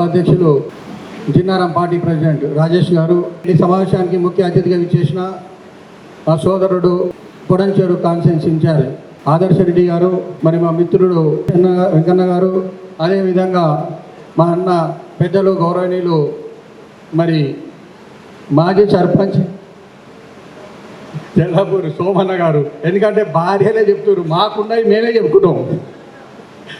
అధ్యక్షులు Jinnaram party president Rajesh గారు ఈ సమావేశానికి ముఖ్య అతిథిగా విచ్చేసిన మా సోదరుడు పొడంచేరు కాన్సెన్స్ ఇన్ఛార్జ్ ఆదర్శ రెడ్డి గారు మరి మా మిత్రుడు వెంకన్న- వెంకన్న గారు అదేవిధంగా మా అన్న పెద్దలు గౌరవనీయులు మరి మాజీ సర్పంచ్ తెల్లపూరు సోమన్న గారు. ఎందుకంటే భార్యలే చెప్తున్నారు మాకున్నాయి మేమే చెప్పుకుంటాం.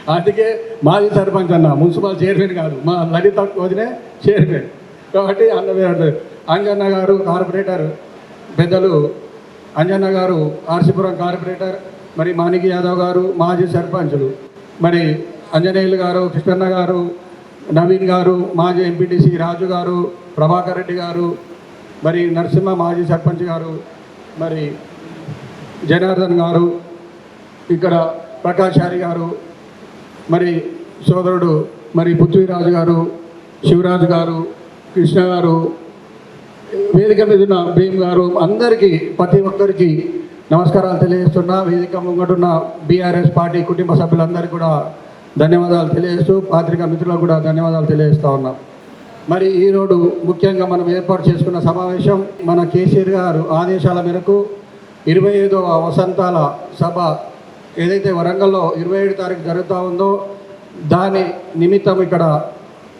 అందుకే మాజీ సర్పంచ్ అన్న మున్సిపల్ చైర్మన్ కాదు మా లలిత వదిలే చైర్మన్. కాబట్టి అన్న అంజన్న గారు కార్పొరేటర్ పెద్దలు అంజన్న గారు ఆర్సీపురం కార్పొరేటర్ మరి మాణిక్ యాదవ్ గారు మాజీ సర్పంచులు. మరి అంజనేయులు గారు కృష్ణన్న గారు నవీన్ గారు మాజీ ఎంపీటీసీ రాజు గారు ప్రభాకర్ రెడ్డి గారు మరి నరసింహ మాజీ సర్పంచ్ గారు మరి జనార్దన్ గారు ఇక్కడ ప్రకాశారి గారు మరి సోదరుడు మరి పృథ్వీరాజు గారు శివరాజు గారు కృష్ణ గారు వేదిక మీద ఉన్న భీమ్ గారు అందరికీ ప్రతి ఒక్కరికి నమస్కారాలు తెలియజేస్తున్నా. వేదిక ముంగటున్న బీఆర్ఎస్ పార్టీ కుటుంబ సభ్యులందరికీ కూడా ధన్యవాదాలు తెలియజేస్తూ పాత్రికా మిత్రులకు కూడా ధన్యవాదాలు తెలియజేస్తూ ఉన్నాం. మరి ఈరోజు ముఖ్యంగా మనం ఏర్పాటు చేసుకున్న సమావేశం మన కేసీఆర్ గారు ఆదేశాల మేరకు ఇరవై ఐదవ వసంతాల సభ ఏదైతే వరంగల్లో ఇరవై ఏడు తారీఖు జరుగుతూ ఉందో దాని నిమిత్తం ఇక్కడ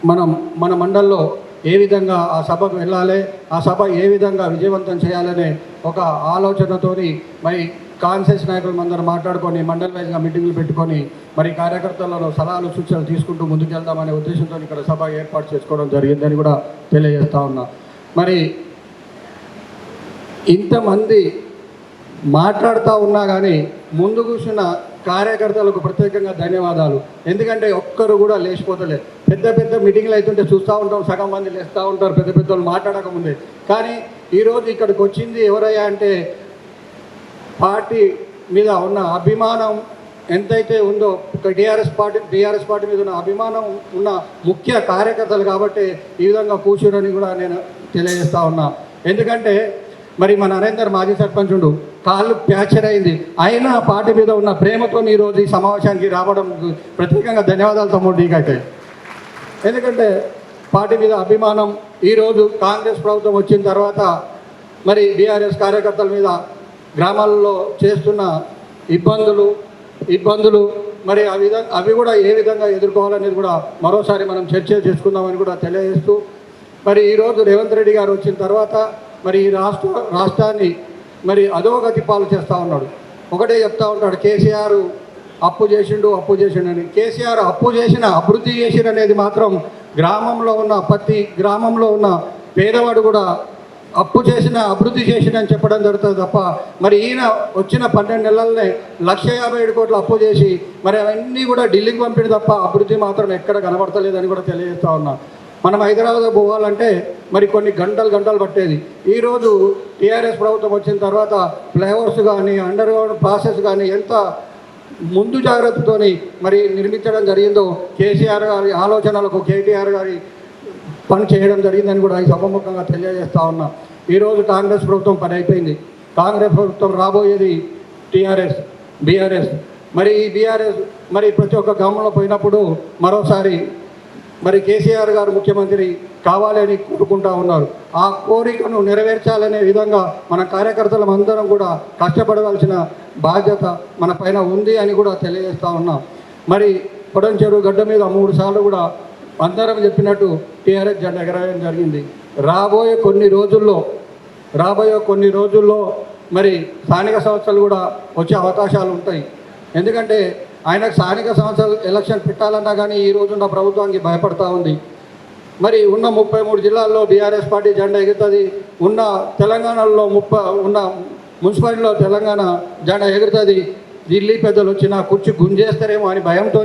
మనం మన మండల్లో ఏ విధంగా ఆ సభకు వెళ్ళాలి ఆ సభ ఏ విధంగా విజయవంతం చేయాలనే ఒక ఆలోచనతోని మరి కాన్సెన్స్ నాయకులు అందరూ మాట్లాడుకొని మండల వైజ్గా మీటింగ్లు పెట్టుకొని మరి కార్యకర్తలలో సలహాలు సూచనలు తీసుకుంటూ ముందుకెళ్దామనే ఉద్దేశంతో ఇక్కడ సభ ఏర్పాటు చేసుకోవడం జరిగిందని కూడా తెలియజేస్తా ఉన్నా. మరి ఇంతమంది మాట్లాడుతూ ఉన్నా కానీ ముందు కూర్చున్న కార్యకర్తలకు ప్రత్యేకంగా ధన్యవాదాలు. ఎందుకంటే ఒక్కరు కూడా లేచిపోతలే పెద్ద పెద్ద మీటింగ్లు అవుతుంటే చూస్తూ ఉంటాం సగం మంది లేస్తూ ఉంటారు పెద్ద పెద్ద వాళ్ళు మాట్లాడకముందే కానీ ఈరోజు ఇక్కడికి వచ్చింది ఎవరయ్యా అంటే పార్టీ మీద ఉన్న అభిమానం ఎంతైతే ఉందో ఒక టీఆర్ఎస్ పార్టీ టీఆర్ఎస్ పార్టీ మీద ఉన్న అభిమానం ఉన్న ముఖ్య కార్యకర్తలు కాబట్టి ఈ విధంగా కూర్చుని కూడా నేను తెలియజేస్తా ఉన్నా. ఎందుకంటే మరి మన నరేందర్ మాజీ సర్పంచ్ ఉండు కాళ్ళు ప్యాచర్ అయింది. అయినా ఆ పార్టీ మీద ఉన్న ప్రేమతో ఈరోజు ఈ సమావేశానికి రావడం ప్రత్యేకంగా ధన్యవాదాలు తమ్ముడు నీకైతే. ఎందుకంటే పార్టీ మీద అభిమానం ఈరోజు కాంగ్రెస్ ప్రభుత్వం వచ్చిన తర్వాత మరి బీఆర్ఎస్ కార్యకర్తల మీద గ్రామాల్లో చేస్తున్న ఇబ్బందులు ఇబ్బందులు మరి ఆ విధ అవి కూడా ఏ విధంగా ఎదుర్కోవాలనేది కూడా మరోసారి మనం చర్చ చేసుకుందామని కూడా తెలియజేస్తూ మరి ఈరోజు రేవంత్ రెడ్డి గారు వచ్చిన తర్వాత మరి ఈ రాష్ట్ర రాష్ట్రాన్ని మరి అధోగతి పాలు చేస్తూ ఉన్నాడు. ఒకటే చెప్తా ఉంటాడు కేసీఆర్ అప్పు చేసిండు అప్పు చేసిండు అని కేసీఆర్ అప్పు చేసిన అభివృద్ధి చేసిన అనేది మాత్రం గ్రామంలో ఉన్న ప్రతి గ్రామంలో ఉన్న పేదవాడు కూడా అప్పు చేసిన అభివృద్ధి చేసిన అని చెప్పడం జరుగుతుంది తప్ప మరి ఈయన వచ్చిన పన్నెండు నెలలనే లక్ష యాభై ఏడు కోట్లు అప్పు చేసి మరి అవన్నీ కూడా ఢిల్లీకి పంపిణీ తప్ప అభివృద్ధి మాత్రం ఎక్కడ కనబడతలేదని కూడా తెలియజేస్తా ఉన్నా. మనం హైదరాబాద్ పోవాలంటే మరి కొన్ని గంటలు గంటలు పట్టేది. ఈరోజు టీఆర్ఎస్ ప్రభుత్వం వచ్చిన తర్వాత ఫ్లైఓవర్స్ కానీ అండర్ గ్రౌండ్ ప్రాసెస్ కానీ ఎంత ముందు జాగ్రత్తతోని మరి నిర్మించడం జరిగిందో కేసీఆర్ గారి ఆలోచనలకు కేటీఆర్ గారి పని చేయడం జరిగిందని కూడా ఈ సభముఖంగా తెలియజేస్తా ఉన్నా. ఈరోజు కాంగ్రెస్ ప్రభుత్వం పని అయిపోయింది. కాంగ్రెస్ ప్రభుత్వం రాబోయేది టీఆర్ఎస్ బీఆర్ఎస్. మరి ఈ బీఆర్ఎస్ మరి ప్రతి ఒక్క గ్రామంలో పోయినప్పుడు మరోసారి మరి కేసీఆర్ గారు ముఖ్యమంత్రి కావాలని కోరుకుంటా ఉన్నారు. ఆ కోరికను నెరవేర్చాలనే విధంగా మన కార్యకర్తలం అందరం కూడా కష్టపడవలసిన బాధ్యత మన పైన ఉంది అని కూడా తెలియజేస్తూ ఉన్నాం. మరి పొడం చెరువు గడ్డ మీద మూడు సార్లు కూడా అందరం చెప్పినట్టు టీఆర్ఎస్ జెండా ఎగరవేయడం జరిగింది. రాబోయే కొన్ని రోజుల్లో రాబోయే కొన్ని రోజుల్లో మరి స్థానిక సంస్థలు కూడా వచ్చే అవకాశాలు ఉంటాయి. ఎందుకంటే ఆయనకు స్థానిక సంస్థలు ఎలక్షన్ పెట్టాలన్నా కానీ ఈ రోజున్న ప్రభుత్వానికి భయపడతా ఉంది. మరి ఉన్న ముప్పై మూడు జిల్లాల్లో బీఆర్ఎస్ పార్టీ జెండా ఎగురుతుంది. ఉన్న తెలంగాణలో ముప్ప ఉన్న మున్సిపాలిటీలో తెలంగాణ జెండా ఎగురుతుంది. ఢిల్లీ పెద్దలు వచ్చిన కుర్చీ గుంజేస్తారేమో అని భయంతో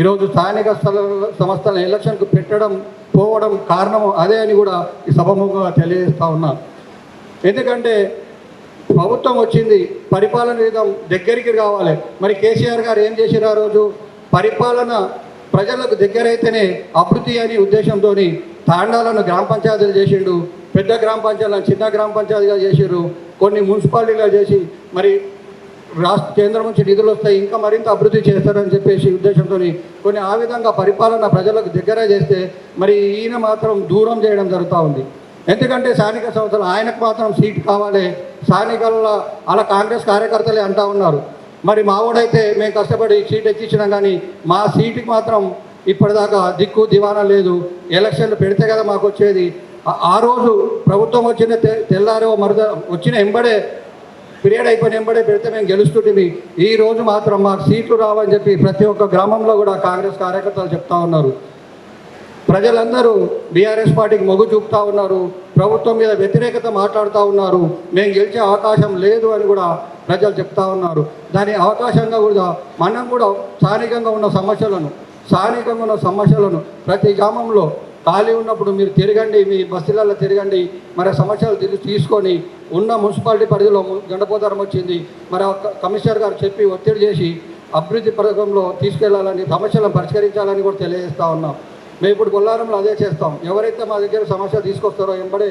ఈరోజు స్థానిక స్థల సంస్థల ఎలక్షన్కు పెట్టడం పోవడం కారణం అదే అని కూడా ఈ సభముఖంగా తెలియజేస్తా ఉన్నా. ఎందుకంటే ప్రభుత్వం వచ్చింది పరిపాలన విధం దగ్గరికి కావాలి మరి కేసీఆర్ గారు ఏం చేశారు ఆ రోజు? పరిపాలన ప్రజలకు దగ్గరైతేనే అభివృద్ధి అని ఉద్దేశంతో తాండాలను గ్రామ పంచాయతీలు చేసిండు పెద్ద గ్రామ పంచాయతీలను చిన్న గ్రామ పంచాయతీగా చేసిర్రు కొన్ని మున్సిపాలిటీగా చేసి మరి రాష్ట్ర కేంద్రం నుంచి నిధులు వస్తాయి ఇంకా మరింత అభివృద్ధి చేస్తారని చెప్పేసి ఉద్దేశంతో కొన్ని ఆ విధంగా పరిపాలన ప్రజలకు దగ్గర చేస్తే మరి ఈయన మాత్రం దూరం చేయడం జరుగుతూ ఉంది. ఎందుకంటే స్థానిక సంస్థలు ఆయనకు మాత్రం సీట్ కావాలి. స్థానికల్లో అలా కాంగ్రెస్ కార్యకర్తలే అంటా ఉన్నారు. మరి మావోడైతే మేము కష్టపడి సీట్ ఎక్కించినాం కానీ మా సీటుకి మాత్రం ఇప్పటిదాకా దిక్కు దివానా లేదు. ఎలక్షన్లు పెడితే కదా మాకు వచ్చేది. ఆ- రోజు ప్రభుత్వం వచ్చిన తె- తెల్లారో మరుద వచ్చిన ఎంబడే పీరియడ్ అయిపోయిన ఎంబడే పెడితే మేము గెలుస్తుంటే ఈ రోజు మాత్రం మాకు సీట్లు రావని చెప్పి ప్రతి ఒక్క గ్రామంలో కూడా కాంగ్రెస్ కార్యకర్తలు చెప్తా ఉన్నారు. ప్రజలందరూ బీఆర్ఎస్ పార్టీకి మొగ్గు చూపుతా ఉన్నారు. ప్రభుత్వం మీద వ్యతిరేకత మాట్లాడుతూ ఉన్నారు. మేము గెలిచే అవకాశం లేదు అని కూడా ప్రజలు చెప్తా ఉన్నారు. దాని అవకాశంగా కూడా మనం కూడా స్థానికంగా ఉన్న సమస్యలను స్థానికంగా ఉన్న సమస్యలను ప్రతి గ్రామంలో ఖాళీ ఉన్నప్పుడు మీరు తిరగండి మీ బస్సులలో తిరగండి. మరి సమస్యలు తిరిగి తీసుకొని ఉన్న మున్సిపాలిటీ పరిధిలో గండపోతారం వచ్చింది. మరి కమిషనర్ గారు చెప్పి ఒత్తిడి చేసి అభివృద్ధి పథకంలో తీసుకెళ్ళాలని సమస్యలను పరిష్కరించాలని కూడా తెలియజేస్తా ఉన్నాం. మేము ఇప్పుడు బొల్లారంలో అదే చేస్తాం. ఎవరైతే మా దగ్గర సమస్య తీసుకొస్తారో వెంబడే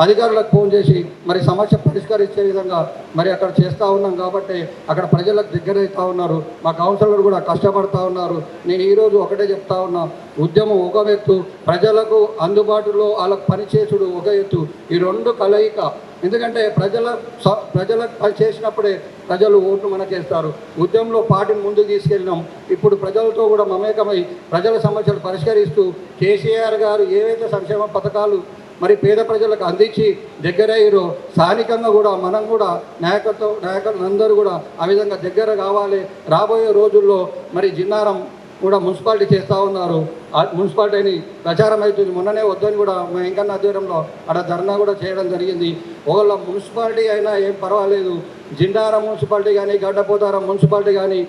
అధికారులకు ఫోన్ చేసి మరి సమస్య పరిష్కరించే విధంగా మరి అక్కడ చేస్తూ ఉన్నాం కాబట్టి అక్కడ ప్రజలకు దగ్గరవుతూ ఉన్నారు. మా కౌన్సిలర్ కూడా కష్టపడతా ఉన్నారు. నేను ఈరోజు ఒకటే చెప్తా ఉన్నా. ఉద్యమం ఒక ఎత్తు ప్రజలకు అందుబాటులో వాళ్ళకు పనిచేసుడు ఒక ఎత్తు. ఈ రెండు కలయిక. ఎందుకంటే ప్రజల స- ప్రజలకు పని చేసినప్పుడే ప్రజలు ఓట్లు మనకేస్తారు. ఉద్యమంలో పార్టీని ముందుకు తీసుకెళ్ళినాం. ఇప్పుడు ప్రజలతో కూడా మమేకమై ప్రజల సమస్యలు పరిష్కరిస్తూ కేసీఆర్ గారు ఏవైతే సంక్షేమ పథకాలు మరి పేద ప్రజలకు అందించి దగ్గరయ్యారు స్థానికంగా కూడా మనం కూడా నాయకత్వం నాయకులు అందరూ కూడా ఆ విధంగా దగ్గర కావాలి. రాబోయే రోజుల్లో మరి జిన్నారం కూడా మున్సిపాలిటీ చేస్తూ ఉన్నారు. ఆ మున్సిపాలిటీని ప్రచారం అవుతుంది. మొన్ననే వద్దని కూడా మా ఇంకన్న ఆధ్వర్యంలో అక్కడ ధర్నా కూడా చేయడం జరిగింది. ఒకవేళ మున్సిపాలిటీ అయినా ఏం పర్వాలేదు. జిండారం మున్సిపాలిటీ కానీ గడ్డపోతారం మున్సిపాలిటీ కానీ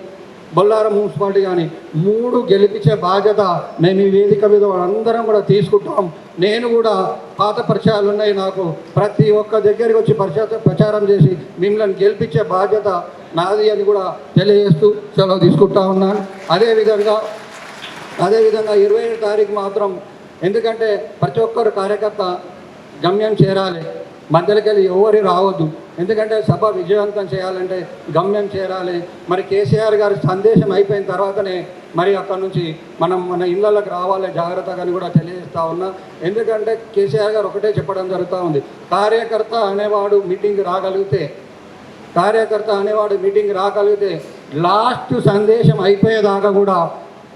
బొల్లారం మున్సిపాలిటీ కానీ మూడు గెలిపించే బాధ్యత మేము ఈ వేదిక మీద అందరం కూడా తీసుకుంటాం. నేను కూడా పాత పరిచయాలు ఉన్నాయి నాకు. ప్రతి ఒక్క దగ్గరికి వచ్చి పరిచయ ప్రచారం చేసి మిమ్మల్ని గెలిపించే బాధ్యత నాది అని కూడా తెలియజేస్తూ సెలవు తీసుకుంటా ఉన్నాను. అదేవిధంగా అదేవిధంగా ఇరవై ఏడు తారీఖు మాత్రం ఎందుకంటే ప్రతి ఒక్కరు కార్యకర్త గమ్యం చేరాలి. మధ్యలోకి వెళ్ళి ఎవరి రావద్దు. ఎందుకంటే సభ విజయవంతం చేయాలంటే గమ్యం చేరాలి. మరి కేసీఆర్ గారి సందేశం అయిపోయిన తర్వాతనే మరి అక్కడ నుంచి మనం మన ఇళ్ళకి రావాలి జాగ్రత్తగా అని కూడా తెలియజేస్తా ఉన్నా. ఎందుకంటే కేసీఆర్ గారు ఒకటే చెప్పడం జరుగుతూ ఉంది. కార్యకర్త అనేవాడు మీటింగ్ రాగలిగితే కార్యకర్త అనేవాడు మీటింగ్ రాగలిగితే లాస్ట్ సందేశం అయిపోయేదాకా కూడా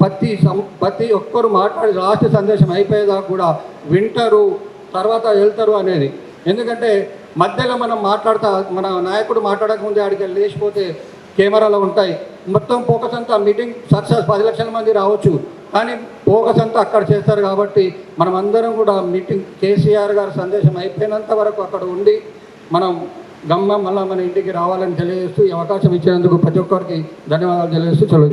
ప్రతి సం ప్రతి ఒక్కరు మాట్లాడి లాస్ట్ సందేశం అయిపోయేదాకా కూడా వింటారు తర్వాత వెళ్తారు అనేది. ఎందుకంటే మధ్యలో మనం మాట్లాడతా మన నాయకుడు మాట్లాడకముందే ఆడికి లేచిపోతే కెమెరాలు ఉంటాయి. మొత్తం ఫోకస్ అంతా మీటింగ్ సక్సెస్ పది లక్షల మంది రావచ్చు. కానీ ఫోకస్ అంతా అక్కడ చేస్తారు కాబట్టి మనం అందరం కూడా మీటింగ్ కేసీఆర్ గారి సందేశం అయిపోయినంత వరకు అక్కడ ఉండి మనం గమ్మం మళ్ళీ మన ఇంటికి రావాలని తెలియజేస్తూ ఈ అవకాశం ఇచ్చినందుకు ప్రతి ఒక్కరికి ధన్యవాదాలు తెలియజేస్తూ చదువు